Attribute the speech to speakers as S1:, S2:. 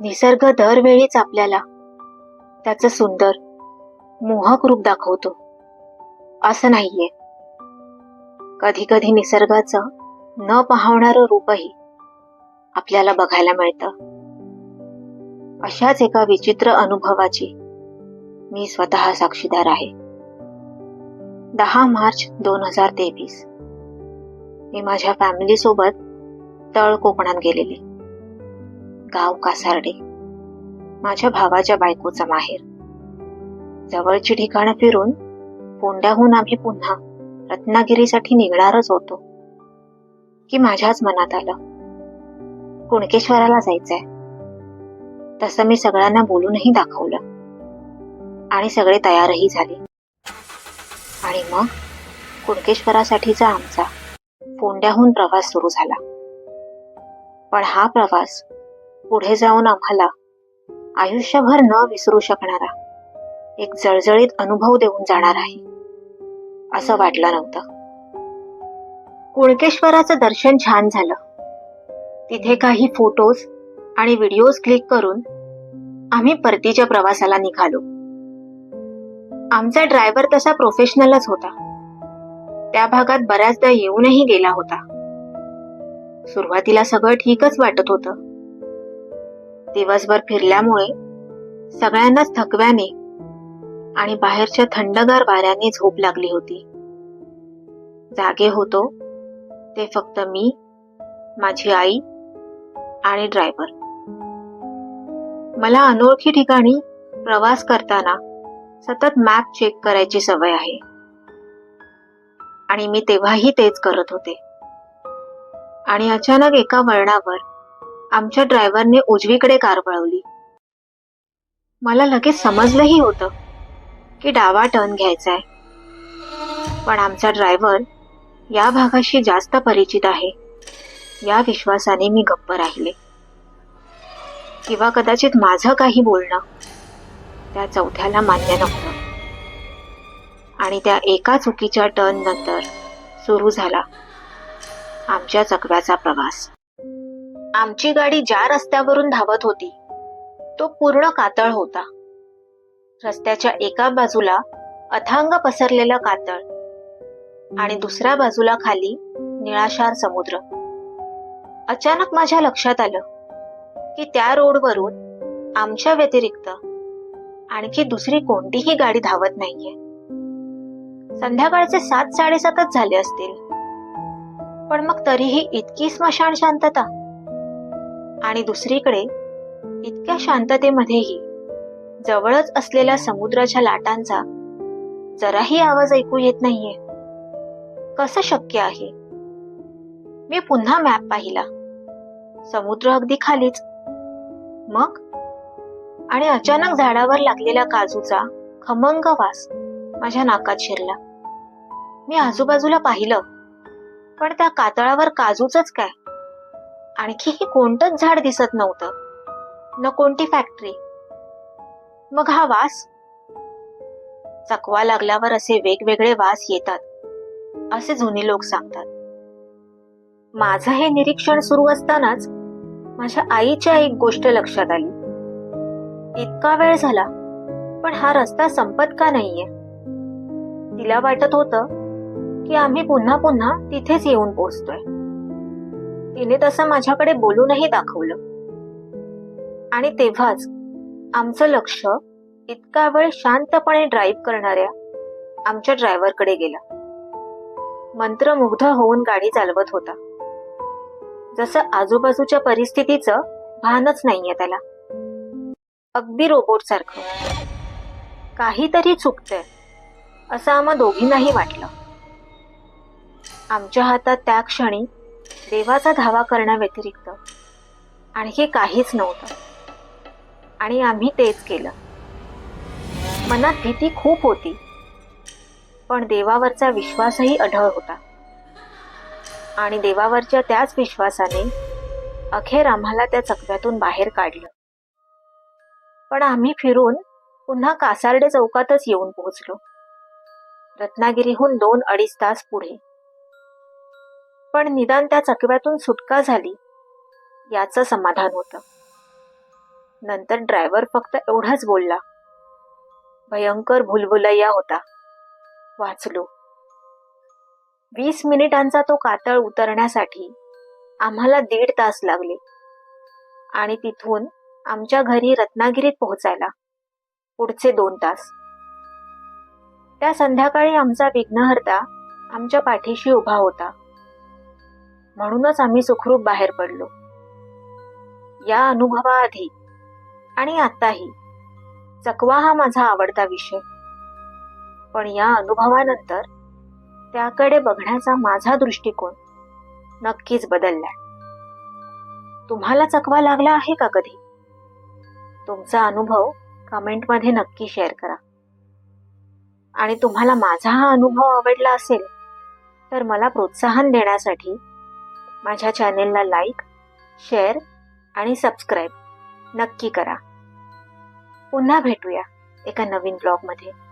S1: निसर्ग दरवेळीच आपल्याला त्याचं सुंदर मोहक रूप दाखवतो. असं नाहीये. कधी कधी निसर्गाचं न पाहणारं रूपही आपल्याला बघायला मिळतं. अशाच एका विचित्र अनुभवाची मी स्वतः साक्षीदार आहे. दहा मार्च दोन हजार तेवीस. मी माझ्या फॅमिलीसोबत तळ कोकणात गेलेली. गाव कासार्डे. माझ्या भावाच्या बायकोचा माहेर. जवळची ठिकाणं फिरून पोंड्याहून आम्ही पुन्हा रत्नागिरीसाठी निघणारच होतो. की माझ्याच मनात आलं. कुणकेश्वराला जायचंय. तसं मी सगळ्यांना बोलूनही दाखवलं. आणि सगळे तयारही झाले. आणि मग कुणकेश्वरासाठीचा आमचा फोंड्याहून प्रवास सुरू झाला. पण हा प्रवास पुढे जाऊन आम्हाला आयुष्यभर न विसरू शकणारा एक जळजळीत अनुभव देऊन जाणार आहे. असं वाटलं नव्हतं. कुणकेश्वराचं दर्शन छान झालं. तिथे काही फोटोज आणि व्हिडिओज क्लिक करून आम्ही परतीच्या प्रवासाला निघालो. आमचा ड्रायव्हर तसा प्रोफेशनलच होता. त्या भागात बऱ्याचदा येऊनही गेला होता. सुरुवातीला सगळं ठीकच वाटत होतं. दिवसभर फिरल्यामुळे सगळ्यांनाच थकव्याने आणि बाहेरच्या थंडगार वाऱ्याने झोप लागली होती. जागे होतो ते फक्त मी माझी आई आणि ड्रायव्हर. मला अनोळखी ठिकाणी प्रवास करताना सतत मॅप चेक करायची सवय आहे. आणि मी तेव्हाही तेच करत होते. आणि अचानक एका वळणावर आमच्या ड्रायव्हरने उजवीकडे कार वळवली. मला लगेच समजलंही होतं की डावा टर्न घ्यायचा आहे पण आमचा ड्रायव्हर या भागाशी जास्त परिचित आहे. या विश्वासाने मी गप्प राहिले. किंवा कदाचित माझं काही बोलणं त्या चौथ्याला मान्य नव्हतं. आणि त्या एका चुकीच्या टर्न नंतर सुरू झाला आमच्या चकव्याचा प्रवास. आमची गाडी ज्या रस्त्यावरून धावत होती तो पूर्ण कातळ होता. रस्त्याच्या एका बाजूला अथांग पसरलेलं कातळ आणि दुसऱ्या बाजूला खाली निळाशार समुद्र. अचानक माझ्या लक्षात आलं की त्या रोडवरून आमच्या व्यतिरिक्त आणखी दुसरी कोणतीही गाडी धावत नाहीये. संध्याकाळचे सात साडेसातच झाले असतील. पण मग तरीही इतकी स्मशान शांतता आणि दुसरीकडे इतक्या शांततेमध्येही जवळच असलेल्या समुद्राच्या लाटांचा जराही आवाज ऐकू येत नाहीये. कसं शक्य आहे? मी पुन्हा मॅप पाहिला. समुद्र अगदी खालीच. मग? आणि अचानक झाडावर लागलेल्या काजूचा खमंग वास माझ्या नाकात शिरला. मी आजूबाजूला पाहिलं. पण त्या कातळावर काजूच काय? आणखीही कोणतंच झाड दिसत नव्हतं. न कोणती फॅक्टरी मग हा वास? चकवा लागल्यावर असे वेगवेगळे वास येतात असे जुने लोक सांगतात. माझं हे निरीक्षण सुरू असतानाच माझ्या आईच्या एक गोष्ट लक्षात आली. इतका वेळ झाला पण हा रस्ता संपत का नाहीये? तिला वाटत होतं की आम्ही पुन्हा पुन्हा तिथेच येऊन पोहोचतोय. तिने तसं माझ्याकडे बोलूनही दाखवलं. आणि तेव्हाच आमचं लक्ष इतका वेळ शांतपणे ड्राईव्ह करणाऱ्या आमच्या ड्रायव्हरकडे गेलं. मंत्रमुग्ध होऊन गाडी चालवत होता. जसं आजूबाजूच्या परिस्थितीचं भानच नाहीये त्याला. अगदी रोबोट सारखं. काहीतरी चुकतंय असं आम्हा दोघींनाही वाटलं. आमच्या हातात त्या क्षणी देवाचा धावा करण्याव्यतिरिक्त आणखी काहीच नव्हतं. आणि आम्ही तेच केलं. मनात भीती खूप होती. पण देवावरचा विश्वासही अढळ होता. आणि देवावरच्या त्याच विश्वासाने अखेर आम्हाला त्या चकव्यातून बाहेर काढलं. पण आम्ही फिरून पुन्हा कासार्डे चौकातच येऊन पोहोचलो. रत्नागिरीहून दोन अडीच तास पुढे. पण निदान त्या चकव्यातून सुटका झाली. याचं समाधान होतं. नंतर ड्रायव्हर फक्त एवढाच बोलला. भयंकर भुलभुलैया होता. वाचलो. वीस मिनिटांचा तो कातळ उतरण्यासाठी आम्हाला दीड तास लागले. आणि तिथून आमच्या घरी रत्नागिरीत पोहोचायला. पुढचे दोन तास. त्या संध्याकाळी आमचा विघ्नहर्ता आमच्या पाठीशी उभा होता. म्हणूनच आम्ही सुखरूप बाहेर पडलो. या अनुभवाआधी आणि आताही चकवा हा माझा आवडता विषय. पण या अनुभवानंतर त्याकडे बघण्याचा माझा दृष्टिकोन नक्कीच बदललाय तुम्हाला चकवा लागला आहे का कधी? तुमचा अनुभव कमेंटमध्ये नक्की शेअर करा. आणि तुम्हाला माझा हा अनुभव आवडला असेल तर मला प्रोत्साहन देण्यासाठी माझ्या चॅनेलला लाईक शेअर आणि सबस्क्राईब नक्की करा. पुन्हा भेटूया एका नवीन ब्लॉगमध्ये.